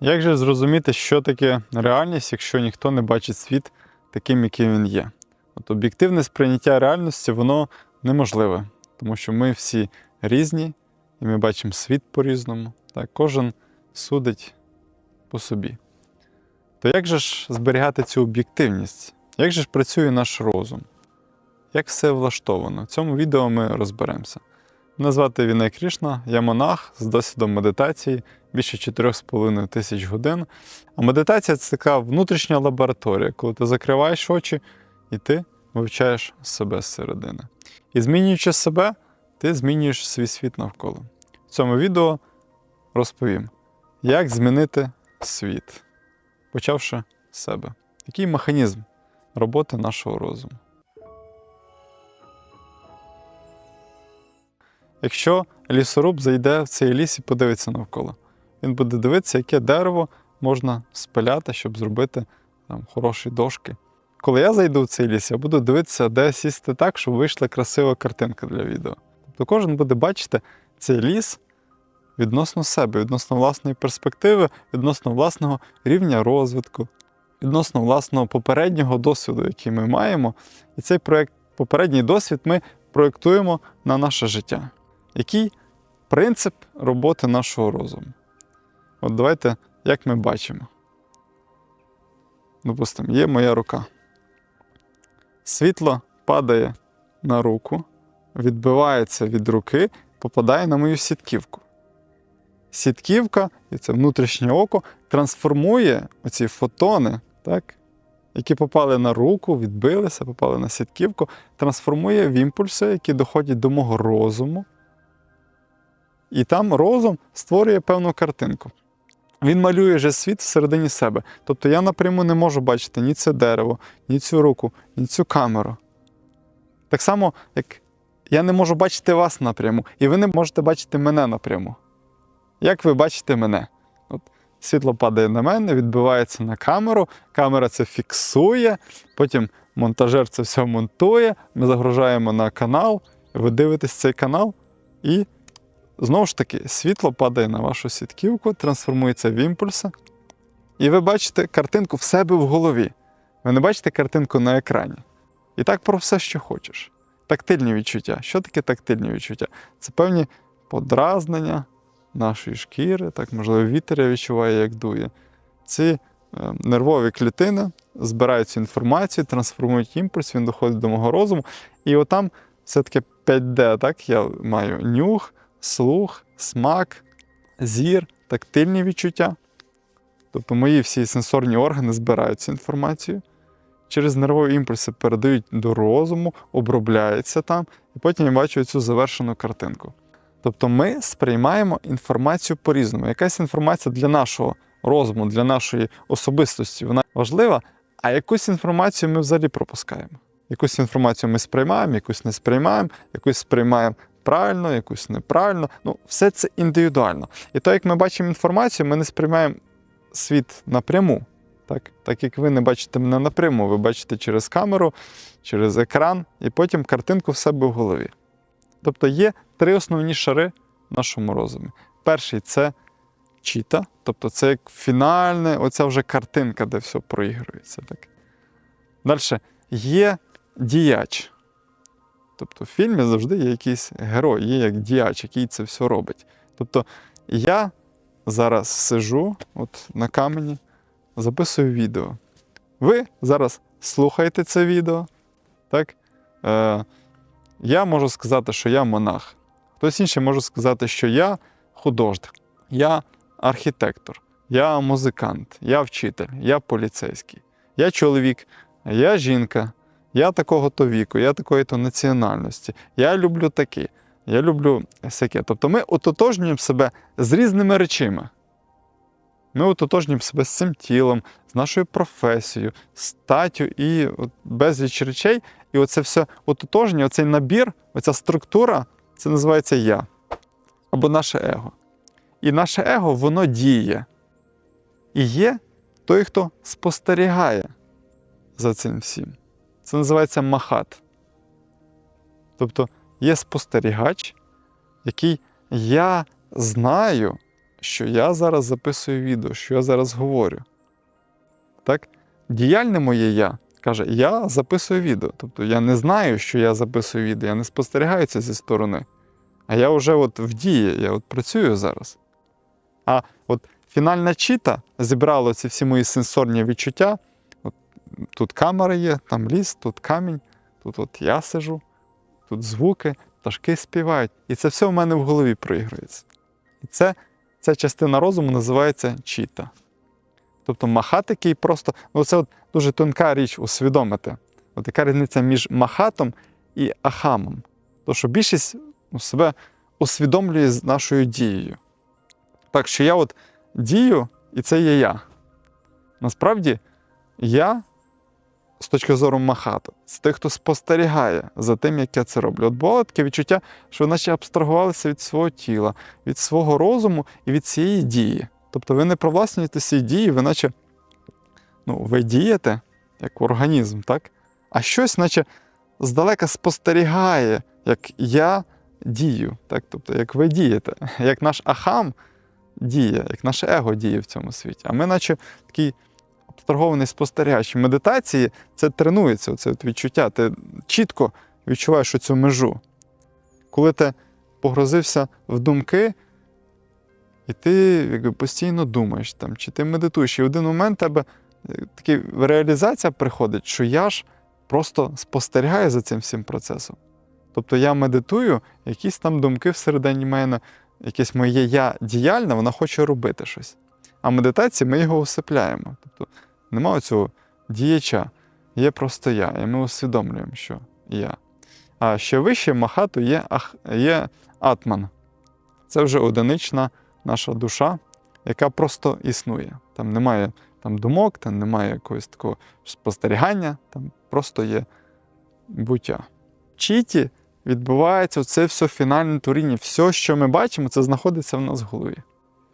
Як же зрозуміти, що таке реальність, якщо ніхто не бачить світ таким, яким він є? От об'єктивне сприйняття реальності воно неможливе, тому що ми всі різні, і ми бачимо світ по-різному. Кожен судить по собі. То як же ж зберігати цю об'єктивність? Як же ж працює наш розум? Як все влаштовано? В цьому відео ми розберемося. Мене звати Вінай Крішна, я монах з досвідом медитації більше 4,5 тисяч годин. А медитація це така внутрішня лабораторія, коли ти закриваєш очі і ти вивчаєш себе зсередини. І змінюючи себе, ти змінюєш свій світ навколо. В цьому відео розповім, як змінити світ, почавши з себе. Який механізм роботи нашого розуму. Якщо лісоруб зайде в цей ліс і подивиться навколо, він буде дивитися, яке дерево можна спиляти, щоб зробити там, хороші дошки. Коли я зайду в цей ліс, я буду дивитися, де сісти так, щоб вийшла красива картинка для відео. Тобто кожен буде бачити цей ліс відносно себе, відносно власної перспективи, відносно власного рівня розвитку, відносно власного попереднього досвіду, який ми маємо. І цей проект, попередній досвід ми проєктуємо на наше життя. Який принцип роботи нашого розуму? От давайте, як ми бачимо. Допустимо, є моя рука. Світло падає на руку, відбивається від руки, попадає на мою сітківку. Сітківка, і це внутрішнє око, трансформує оці фотони, так, які попали на руку, відбилися, попали на сітківку, трансформує в імпульси, які доходять до мого розуму. І там розум створює певну картинку. Він малює вже світ всередині себе. Тобто я напряму не можу бачити ні це дерево, ні цю руку, ні цю камеру. Так само, як я не можу бачити вас напряму, і ви не можете бачити мене напряму. Як ви бачите мене? От Світло падає на мене, відбивається на камеру, камера це фіксує, потім монтажер це все монтує, ми загружаємо на канал, ви дивитесь цей канал, і знову ж таки світло падає на вашу сітківку, трансформується в імпульси, і ви бачите картинку в себе в голові. Ви не бачите картинку на екрані. І так про все, що хочеш. Тактильні відчуття. Що таке тактильні відчуття? Це певні подразнення нашої шкіри, так, можливо, вітер я відчуваю, як дує. Ці е, нервові клітини збирають цю інформацію, трансформують імпульс, він доходить до мого розуму. І отам все-таки 5D, так, я маю нюх, слух, смак, зір, тактильні відчуття. Тобто мої всі сенсорні органи збирають цю інформацію. Через нервові імпульси передають до розуму, обробляється там, і потім я бачу цю завершену картинку. Тобто ми сприймаємо інформацію по-різному. Якась інформація для нашого розуму, для нашої особистості, вона важлива, а якусь інформацію ми взагалі пропускаємо. Якусь інформацію ми сприймаємо, якусь не сприймаємо, якусь сприймаємо правильно, якусь неправильно. Ну, все це індивідуально. І то, як ми бачимо інформацію, ми не сприймаємо світ напряму. Так? так як ви не бачите мене напряму, ви бачите через камеру, через екран, і потім картинку в себе в голові. Тобто є три основні шари в нашому розумі. Перший це чіта, тобто це як фінальне, оця вже картинка, де все проігрується. Так? Далі є діяч. Тобто в фільмі завжди є якийсь герой, є як діяч, який це все робить. Тобто я зараз сижу от на камені, записую відео. Ви зараз слухаєте це відео. Так? Е, я можу сказати, що я монах. Хтось інший може сказати, що я художник, я архітектор, я музикант, я вчитель, я поліцейський, я чоловік, я жінка, я такого-то віку, я такої-то національності, я люблю таке, я люблю всяке. Тобто ми ототожнюємо себе з різними речами. Ми ототожнюємо себе з цим тілом, з нашою професією, статтю і безліч речей. І оце все ототожнення, оцей набір, оця структура, це називається я або наше его. І наше его, воно діє. І є той, хто спостерігає за цим всім. Це називається махат. Тобто є спостерігач, який я знаю, що я зараз записую відео, що я зараз говорю. Так? Діяльне моє я каже, я записую відео. Тобто я не знаю, що я записую відео, я не спостерігаю зі сторони. А я вже от в дії, я от працюю зараз. А от фінальна чіта зібрала ці всі мої сенсорні відчуття. Тут камера є, там ліс, тут камінь, тут от я сижу, тут звуки, пташки співають. І це все в мене в голові проігрується. І це, ця частина розуму називається чіта. Тобто махатики і просто, ну це от дуже тонка річ усвідомити. От яка різниця між махатом і ахамом. Тому що більшість ну, себе усвідомлює з нашою дією. Так що я от дію, і це є я. Насправді, я, з точки зору махату, це той, хто спостерігає за тим, як я це роблю. От було таке відчуття, що ви наче абстрагувалися від свого тіла, від свого розуму і від цієї дії. Тобто ви не провласнюєте ці дії, ви наче ну, ви дієте як організм, так? А щось, наче здалека спостерігає, як я дію. Так? Тобто, як ви дієте, як наш ахам діє, як наше его діє в цьому світі. А ми, наче такий абстрагований спостерігач. В медитації це тренується, це відчуття. Ти чітко відчуваєш цю межу. Коли ти погрузився в думки, і ти якби, постійно думаєш, там, чи ти медитуєш, і в один момент тебе е, така реалізація приходить, що я ж просто спостерігаю за цим всім процесом. Тобто я медитую, якісь там думки всередині мене, якесь моє я діяльне, вона хоче робити щось. А медитації ми його усипляємо. Тобто немає цього діяча, є просто я, і ми усвідомлюємо, що я. А ще вище махату є, є атман. Це вже одинична наша душа, яка просто існує. Там немає там, думок, там немає якогось такого спостерігання, там просто є буття. Чіті відбувається це все фінальне творіння. Все, що ми бачимо, це знаходиться в нас в голові.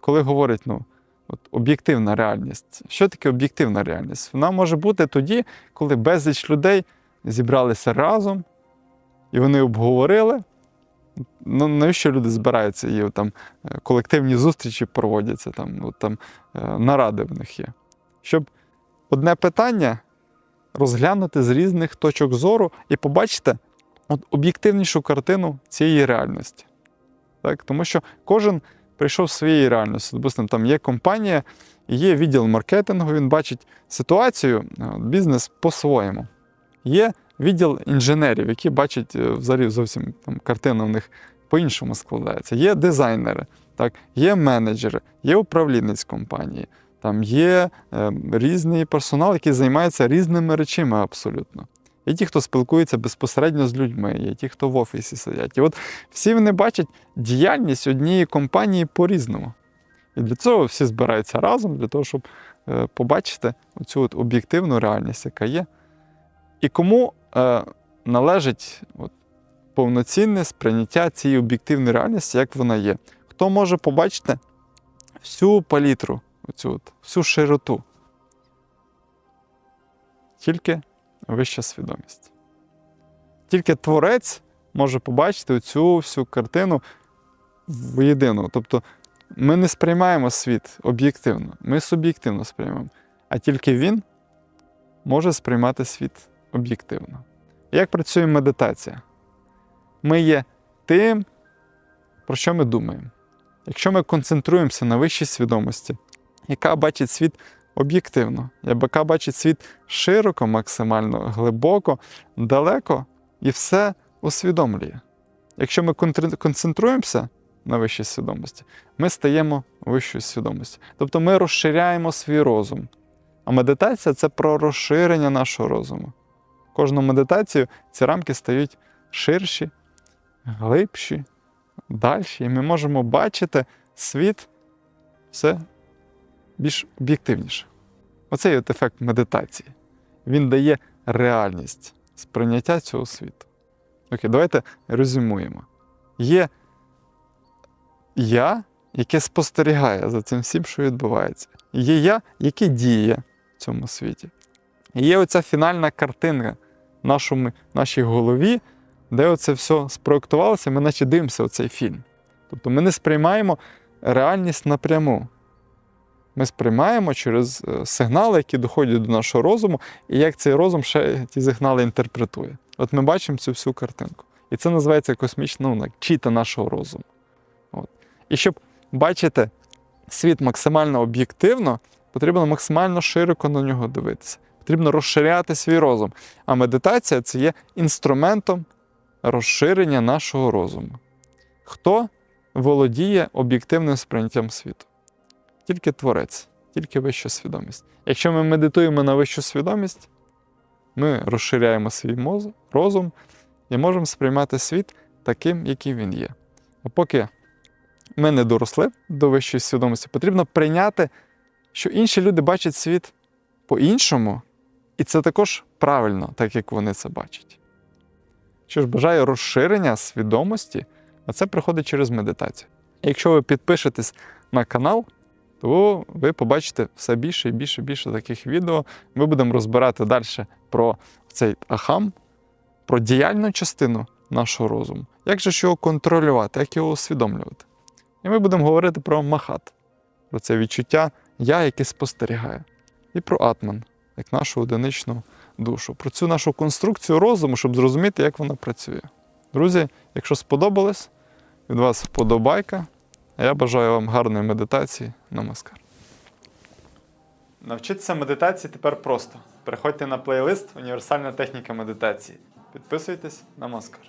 Коли говорять, ну, от, об'єктивна реальність. Що таке об'єктивна реальність? Вона може бути тоді, коли безліч людей зібралися разом, і вони обговорили. Ну, навіщо люди збираються? І там е, колективні зустрічі проводяться, там, от, там е, наради в них є. Щоб одне питання розглянути з різних точок зору і побачити от, об'єктивнішу картину цієї реальності. Так? Тому що кожен прийшов своєї реальності. Допустимо, там є компанія, є відділ маркетингу, він бачить ситуацію, е, бізнес по-своєму. Є відділ інженерів, які бачать е, взагалі зовсім там, картина в них по-іншому складається. Є дизайнери, так, є менеджери, є управлінець компанії, там є е, різний персонал, який займається різними речами абсолютно. Є ті, хто спілкується безпосередньо з людьми, є ті, хто в офісі сидять. І от всі вони бачать діяльність однієї компанії по-різному. І для цього всі збираються разом, для того, щоб е, побачити цю об'єктивну реальність, яка є. І кому е, належить от, повноцінне сприйняття цієї об'єктивної реальності, як вона є. Хто може побачити всю палітру, оцю от, всю широту? Тільки вища свідомість. Тільки творець може побачити цю всю картину воєдину. Тобто ми не сприймаємо світ об'єктивно, ми суб'єктивно сприймаємо, а тільки він може сприймати світ об'єктивно. Як працює медитація? Ми є тим, про що ми думаємо. Якщо ми концентруємося на вищій свідомості, яка бачить світ об'єктивно, яка бачить світ широко, максимально глибоко, далеко і все усвідомлює. Якщо ми концентруємося на вищій свідомості, ми стаємо вищою свідомості. Тобто ми розширяємо свій розум. А медитація це про розширення нашого розуму. Кожну медитацію ці рамки стають ширші, глибші, дальші, і ми можемо бачити світ все більш об'єктивніше. Оцей от ефект медитації. Він дає реальність сприйняття цього світу. Окей, давайте резюмуємо. Є я, яке спостерігає за цим всім, що відбувається. Є я, яке діє в цьому світі. І є оця фінальна картинка в нашому, нашій голові, де оце все спроектувалося, ми наче дивимося оцей фільм. Тобто ми не сприймаємо реальність напряму. Ми сприймаємо через е, сигнали, які доходять до нашого розуму, і як цей розум ще ті сигнали інтерпретує. От ми бачимо цю всю картинку. І це називається космічна ну, як чіта нашого розуму. От. І щоб бачити світ максимально об'єктивно, потрібно максимально широко на нього дивитися. Потрібно розширяти свій розум. А медитація це є інструментом розширення нашого розуму. Хто володіє об'єктивним сприйняттям світу? Тільки творець, тільки вища свідомість. Якщо ми медитуємо на вищу свідомість, ми розширяємо свій мозок, розум і можемо сприймати світ таким, який він є. А поки ми не доросли до вищої свідомості, потрібно прийняти, що інші люди бачать світ по-іншому, і це також правильно, так як вони це бачать. Що ж, бажаю розширення свідомості, а це приходить через медитацію. Якщо ви підпишетесь на канал, то ви побачите все більше і більше і більше таких відео. Ми будемо розбирати далі про цей ахам, про діяльну частину нашого розуму. Як же ж його контролювати, як його усвідомлювати? І ми будемо говорити про махат, про це відчуття я, яке спостерігає, і про атман, як нашу одиничну душу, про цю нашу конструкцію розуму, щоб зрозуміти, як вона працює. Друзі, якщо сподобалось, від вас вподобайка. Я бажаю вам гарної медитації. Намаскар. Навчитися медитації тепер просто. Переходьте на плейлист Універсальна техніка медитації. Підписуйтесь, намаскар.